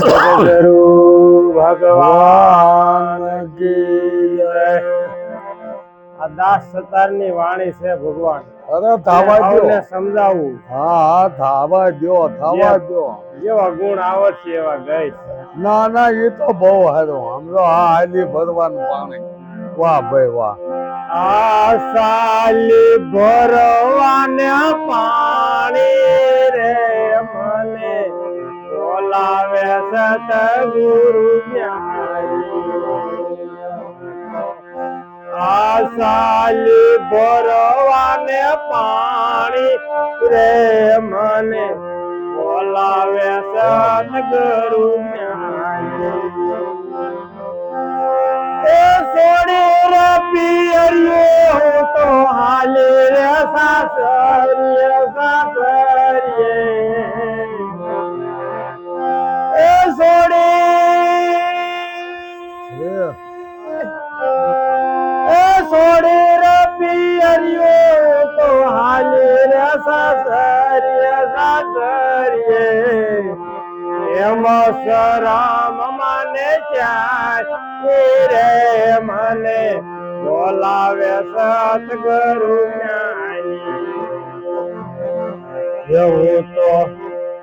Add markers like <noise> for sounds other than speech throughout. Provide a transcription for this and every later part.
સદગુરુ ભગવાન આ દાસ સતારની વાણી છે ભગવાન. અરે થાવા ભાવને દ્યો સમજાવવું હા હા થાવા દ્યો થાવા જેમ. જેવા ગુણ આવડશે એવા ગઈ ના ના એ તો બહુ હારો. સમજો આ હાલી ભરવાનું પાણી વાહ ભાઈ વાહ. આ સાલી ભરવાને પાણી. સતગુરુ આશાલી ભરવાને પાણી રે મને બોલાવે સતગુરુ સોડી રે પિયરિયો તો હાલે રે સાસરિયે રે મને બોલાવે જ્ઞાની એવું તો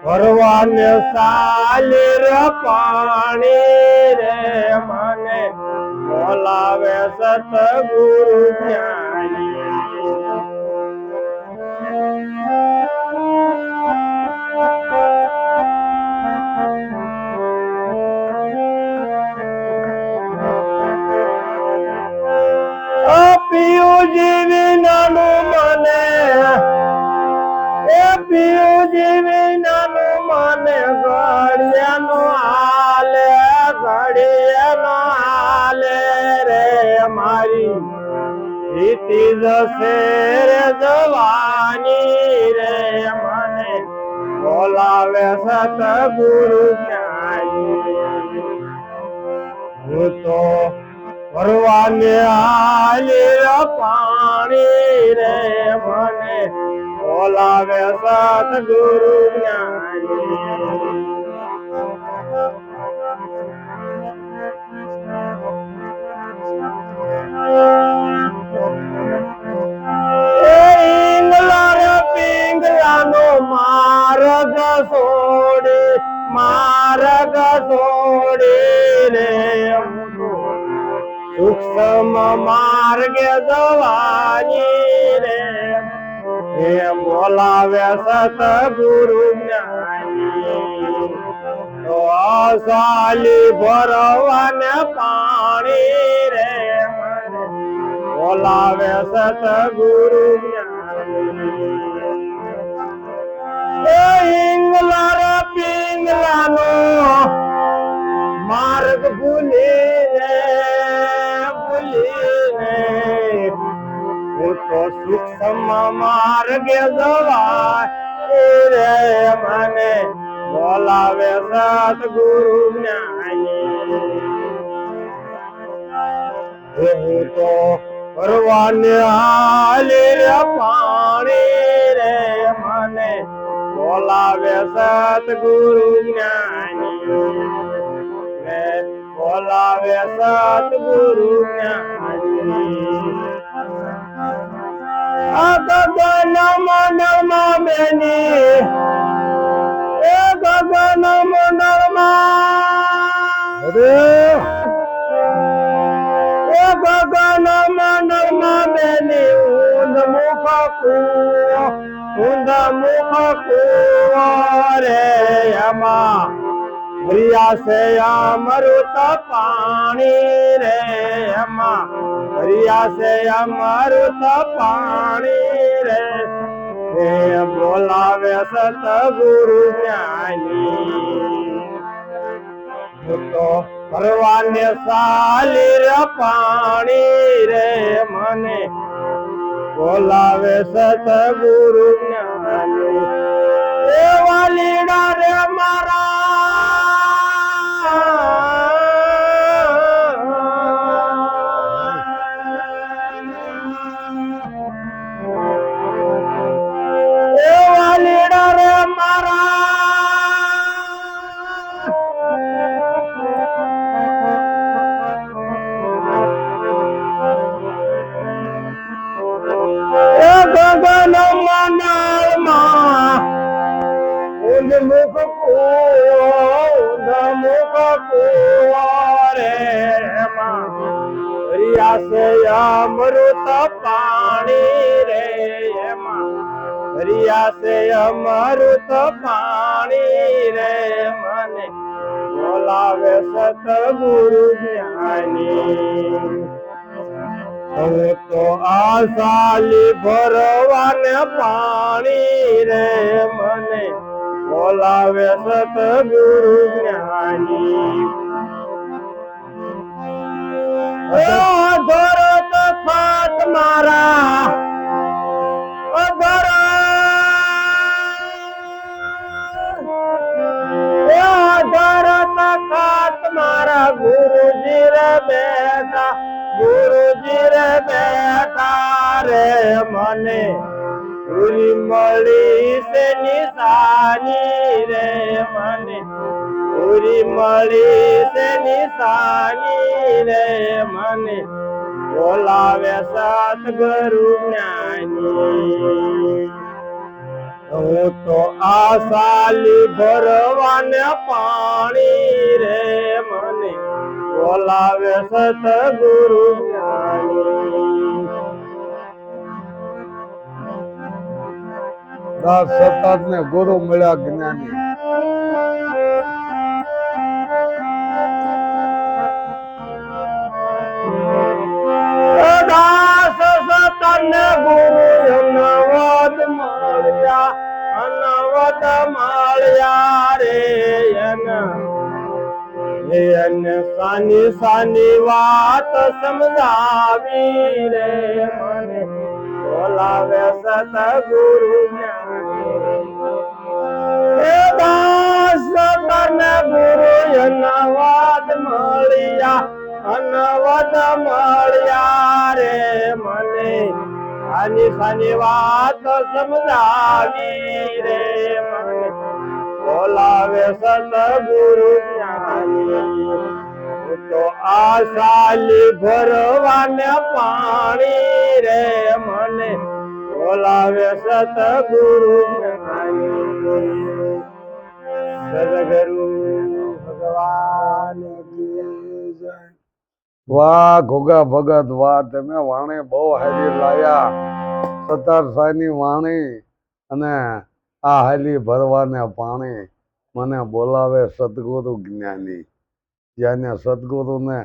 ભરવાને સાલી રે પાણી રે મને બોલાવે સતગુરુ પીયું જીવી નાનું મને એ પીયું જીવી નાનું મને ઘડિયાનો હાલે ઘડિયાનો હાલે રે મારી રીતિ જશે રે જવાની રે મને બોલાવે સતગુરુ હું તો ભરવાને આલે પાણી રે મને. બોલાવે સતગુરુ જ્ઞાની. એ ઈંગલા રે પિંગલાનો માર્ગ છોડી માર્ગ છોડી રે સૂક્ષ્મ માર્ગે જવાની રે. હે બોલાવે સતગુરુ જ્ઞાની. તો સાલી ભરવાને પાણી રે. બોલાવે સત ગુરુ જ્ઞાની. પિંગલા ઈંગલા તો સૂક્ષ્મ માર્ગે જવાય. રે મને બોલાવે સતગુરુ જ્ઞાની. હું તો ભરવાને હાલે પાણી રે, મને બોલાવે સતગુરુ જ્ઞાની. બોલાવે સતગુરુ જ્ઞાની. ગગન મંડળમાં બેની એ ગગન અરે એ ગગન મંડળમાં બેની ઊંધ મુખ ઊંધ મુખ રે એમાં હરિયા છે અમૃત પાણી રે એમાં હરિયા છે અમૃત પાણી રે. હે બોલાવે સતગુરુ જ્ઞાની તો ભરવાને સાલી રે પાણી રે મને. બોલાવે સતગુરુ જ્ઞાની એ વાલીડા રે મારા એ વાલીડા રે મારા લગન મનાળમાં ઉન્મુખ કોન્મુખ કુવારે રિયાસયા મૃત પાણી રે રિયાસયા મૃત પાણી રે મને બોલાવે સતગુરુ જ્ઞાની. હું તો આ સાલી ભરવાને પાણી રે મને. બોલાવે સતગુરુ જ્ઞાની ભરત તફાત મારા. અધર અધર મારા ગુરુજી રે બેટા. ગુરુજી રે તારે મને પૂરી મળી છે નિશાની રે મને. પૂરી મળી છે નિશાની રે મને. બોલાવે સતગુરુ જ્ઞાની. તો આશાલી ભરવાને પાણી રે. સતગુરુ દાસ સતાર ને ગુરુ મળ્યા જ્ઞાની દાસ સતન ગુરુ એન સાની સાની વાત સમજાવી રે મને. બોલાવે સતગુરુ એ દાસ તને ગુરુ અનવાદ મળ્યા. અનવાદ મળ્યા રે મને. સાની સાની વાત સમજાવી રે મને. બોલાવે સતગુરુ તો આશાલી ભરવાને પાણી રે મને. બોલાવે સતગુરુ સદગુરુ ભગવાન વાહ ઘોગા ભગત, વાહ, તમે વાણી બહુ હારી લાયા. સતાર સાની વાણી અને આ હાલી ભરવાને પાણી. મને બોલાવે સદગુરુ જ્ઞાની. જેને સદગુરુને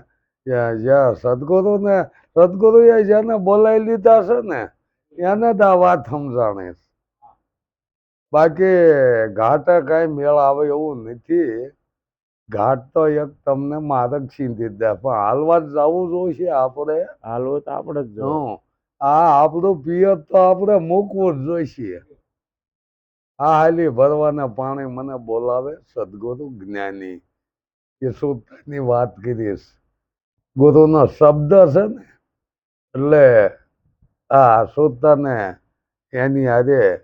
જ્યાં સદગુરુને સદગુરુએ જેને બોલાવી લીધા છે ને એને જ આ વાત સમજાણીશ બાકી ઘાટે કાંઈ મેળ આવે એવું નથી. ઘાટ તો એક તમને માર્ગ છીંધી દે પણ હાલવા જવું જોઈશે આપણે. હાલવું તો આપણે જ જો આ આપણું પિયત તો આપણે મૂકવું જ જોઈશે. આ હાલી ભરવાના પાણી મને બોલાવે સદગુરુ જ્ઞાની એ સૂત્રની વાત કરીશ. ગુરુનો શબ્દ છે ને, એટલે આ સૂતરને એની આજે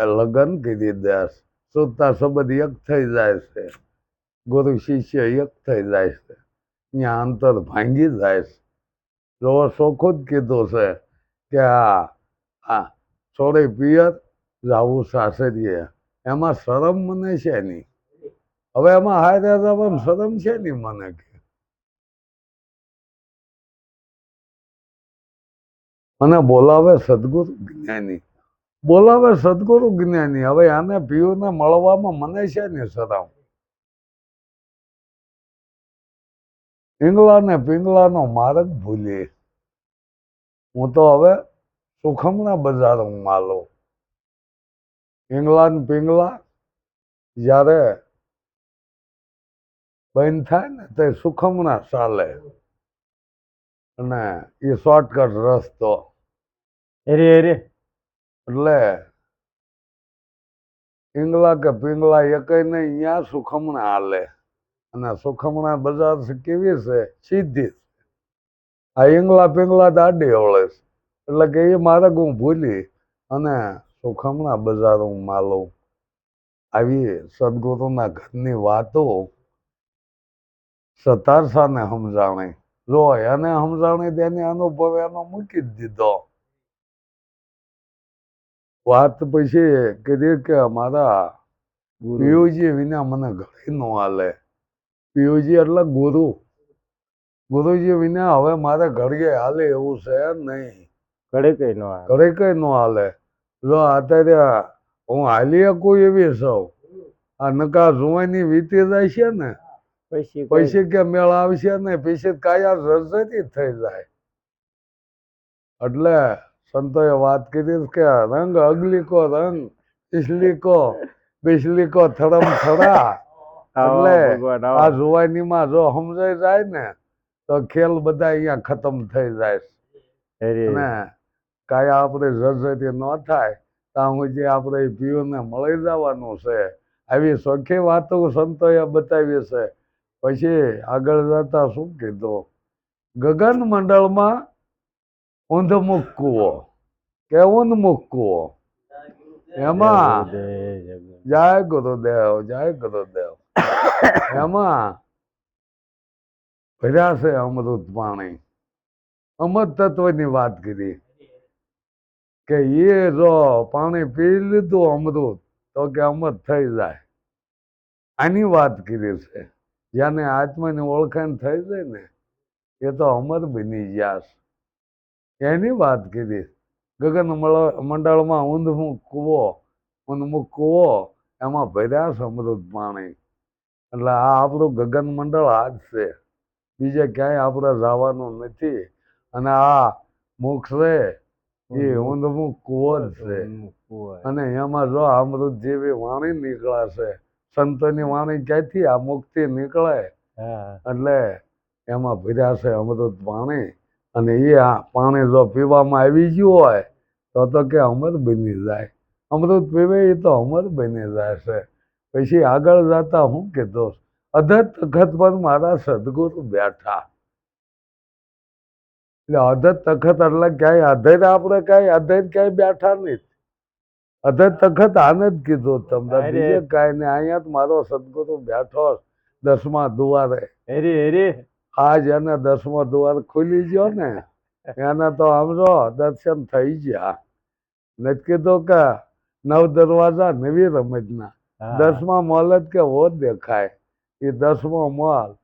લગ્ન કરી દેશ. સૂતા શબ્દ એક થઈ જાય છે. ગુરુ શિષ્ય એક થઈ જાય છે. ત્યાં અંતર ભાંગી જાય છે. જો ચોખ્ખું જ કીધું છે કે આ આ છોડી પિયર જાવું સાસરીએ એમાં શરમ મને છે નહીં. હવે એમાં હાય દાદામાં શરમ છે નહીં મને કે. મને બોલાવે સદગુરુ જ્ઞાની. બોલાવે સદગુરુ જ્ઞાની. હવે આને પીઓને મળવામાં મને છે ને શરમ. પિંગલા ને પિંગલાનો માર્ગ ભૂલી. હું તો હવે સુખમણા બજારમાં માલો. પિંગલા ને પિંગલા જ્યારે બંધ થાય ને તે સુખમણા ચાલે અને એ શોર્ટકટ રસ્તો. અરે અરે એટલે પિંગલા કે પિંગલા એકય નહીં અહીંયા સુખમણા હાલે. અને સુખમણા બજાર છે કેવી છે? સીધી આ ઈંગલા પિંગલા દાડી ઓળે છે. એટલે કે એ માર્ગ હું ભૂલી અને સુખમણા બજાર માલું. આવી સદગુરુના ઘરની વાતો સતારસાને સમજાણે જો એને સમજાણે તેને અનુભવ એનો મૂકી જ દીધો. વાત પછી કીધી કે અમારા પીયુજી વિના મને ઘડી નો હાલે. પીયુજી એટલે ગુરુ. ગુરુજી વિના હવે મારે ઘડીએ હાલે એવું છે નહીં. ઘડે કઈ નો આવે ઘરે કઈ ન હાલે. જો અત્યારે હું હાલી શકું એવી સૌ. આ નકા જુવાની વીતી જાય છે ને પૈસે કે મેળ આવશે ને પછી કાયા રજતી થઈ જાય. એટલે સંતોએ વાત કરી કે રંગ અગલી કો રંગ પીસલી કો પિછલી કો થડમ થડા. <laughs> એટલે આ જુવાનીમાં જો સમજાઈ જાય ને તો ખેલ બધા અહીંયા ખતમ થઈ જાય છે. કાંઈ આપણે રજતી ન થાય, ત્યાં સુધી આપણે પીઓને મળી જવાનું છે. આવી સોખી વાતો સંતોએ બતાવી છે. પછી આગળ જતા શું કીધું? ગગન મંડળમાં ઊંધમુખ કૂવો કે ઊંધમુખ કૂવો એમાં. જય ગુરુદેવ જય ગુરુદેવ. એમાં ભર્યા છે અમૃત પાણી. અમૃત તત્વની વાત કરી. કે એ જો પાણી પી લીધું અમૃત, તો કે અમૃત થઈ જાય. આની વાત કરી છે. જેને આત્માની ઓળખાણ થઈ જાય ને, એ તો અમર બની ગયા એની વાત કરી. ગગન મંડળમાં ઊંધમુખ કૂવો ઊંધમુખ કૂવો એમાં ભર્યા અમૃત પાણી. એટલે આ આપણું ગગન મંડળ આ જ છે. બીજે ક્યાંય આપણે જવાનું નથી. અને આ છે. એ ઊંધમું કુંવર છે. અને એમાં જો અમૃત જેવી વાણી નીકળાશે સંતની વાણી ક્યાંથી આ મુક્તિ નીકળે? એટલે એમાં ભીરાશે અમૃત પાણી. અને એ આ પાણી જો પીવામાં આવી ગયું હોય તો તો કે અમર બની જાય. અમૃત પીવે એ તો અમર બની જાય છે. પછી આગળ જતા હું કીધું અધત તખત પર મારા સદગુરુ બેઠા. એટલે અધત તખત એટલે ક્યાંય અધર આપણે કાંઈ અધર ક્યાંય બેઠા નહીં. અધર તખત આને જ કીધું તમને. બીજે કાંઈ ને અહીંયા જ મારો સદગુરુ બેઠો દસમા દુવારે. હરી હરી આજ એને દસમો દુવાર ખુલી ગયો ને. એને તો સમજો દર્શન થઈ ગયા. નથી કીધું કે નવ દરવાજા નવી રમતના. દસમા મોલ જ કે વો દેખાય. એ દસમો મોલ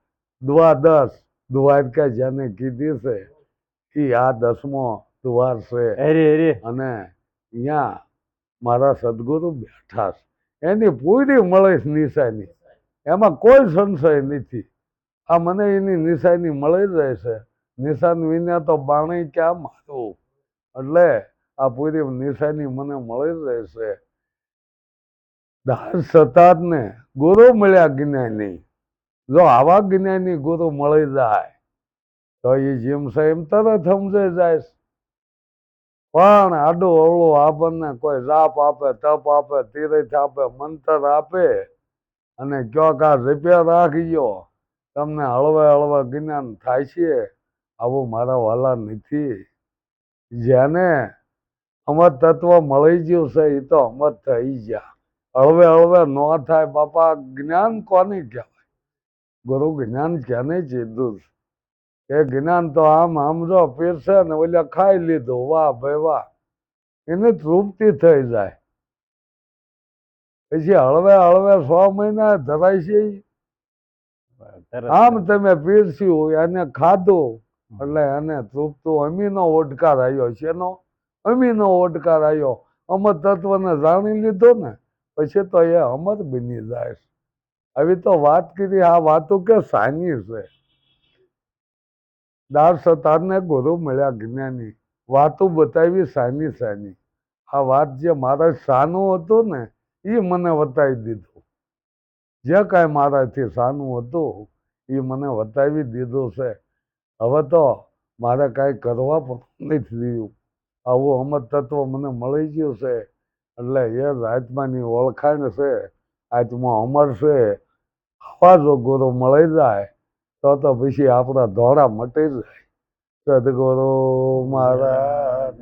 દ્વાદશ દ્વારકા જેને કીધી છે. એ આ દસમો દ્વાર છે. અરે અરે. અને અહીંયા મારા સદગુરુ બેઠા છે. એની પૂરી મળે નિશાની. એમાં કોઈ સંશય નથી. આ મને એની નિશાની મળી જ રહે છે. નિશાન વિના તો બાણી ક્યાં મારું? એટલે આ પૂરી નિશાની મને મળી જ રહે છે. દાસ સતાતને ગુરુ મળ્યા જ્ઞાની. જો આવા જ્ઞાની ગુરુ મળી જાય તો એ જીમ છે એમ તરત સમજાઈ જાય પણ આડું અવળો આપણને કોઈ રાપ આપે, તપ આપે તીરથ આપે મંતર આપે અને ક્યાંક આ રૂપિયા રાખજો. તમને હળવે હળવે જ્ઞાન થાય છે. આવું મારા વાલા નથી. જેને અમર તત્વ મળી ગયું છે એ તો અમર થઈ ગયા. હળવે હળવે ન થાય બાપા, જ્ઞાન કોને કહેવાય? ગુરુ જ્ઞાન ક્યાંને કીધું છે? એ જ્ઞાન તો આમ આમ જો પીરસે ને ઓલે ખાઈ લીધું વાહ ભાઈ વાહ. એને તૃપ્તિ થઈ જાય. પછી હળવે હળવે સો મહિના ધરાય છે આમ તમે પીરસ્યું એને ખાધું એટલે એને તૃપ્તો અમીનો ઓડકાર આવ્યો છે એનો. અમીનો ઓડકાર આવ્યો. અમર તત્વને જાણી લીધો ને પછી તો એ અમર બની જાય આવી તો વાત કરી આ વાતો કે સાની છે. દાર સતારને ગુરુ મળ્યા જ્ઞાની. વાતો બતાવી સાની સાની. આ વાત જે મારા સાનું હતું ને એ મને બતાવી દીધું. જે કાંઈ મારાથી સાનું હતું એ મને બતાવી દીધું છે. હવે તો મારે કાંઈ કરવા પણ નથી રહ્યું આવું અમર તત્વ મને મળી ગયું છે. એટલે એ આત્માની ઓળખાણ છે. આત્મા અમર છે. આવા જો ગુરુ મળી જાય. તો તો પછી આપણા દોડા મટી જાય. સદગુરુ મહારાજ.